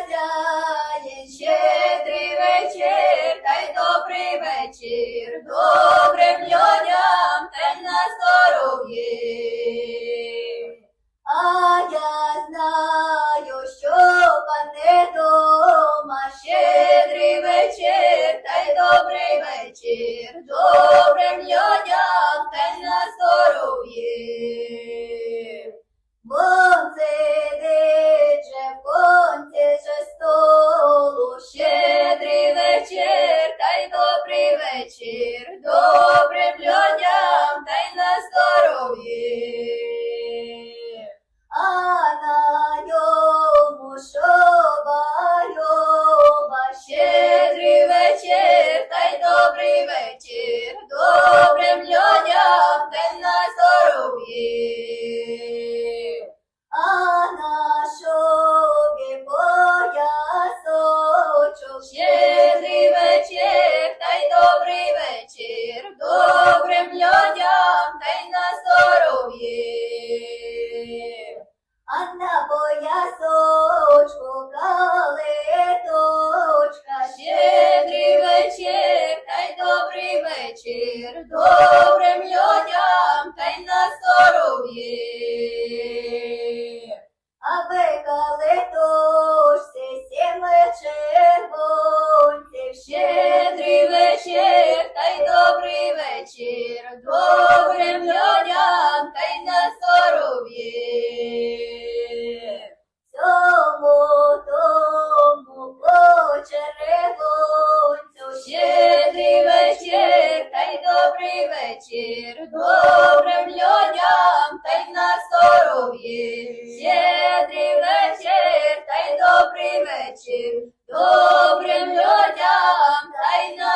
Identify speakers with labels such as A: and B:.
A: хазяїн, щедрий вечір, та й добрий вечір, добрим людям, та й на здоров'ї. А я знаю, що пане дома, щедрий вечір, та й добрий вечір, добрим людям, та й на здоров'ї. Вечір, добрим людям людям та й на здоров'я. А на поясочку калиточка, щедрий вечір, та добрий вечір, добрим людям та й на здоров'я. обремленням та й на сором'є. Цьому тому почерегонцю щедрий вечір, та добрий вечір, та й на сором'є. Щедрий вечір, та й добрий вечір, добрим людям та й на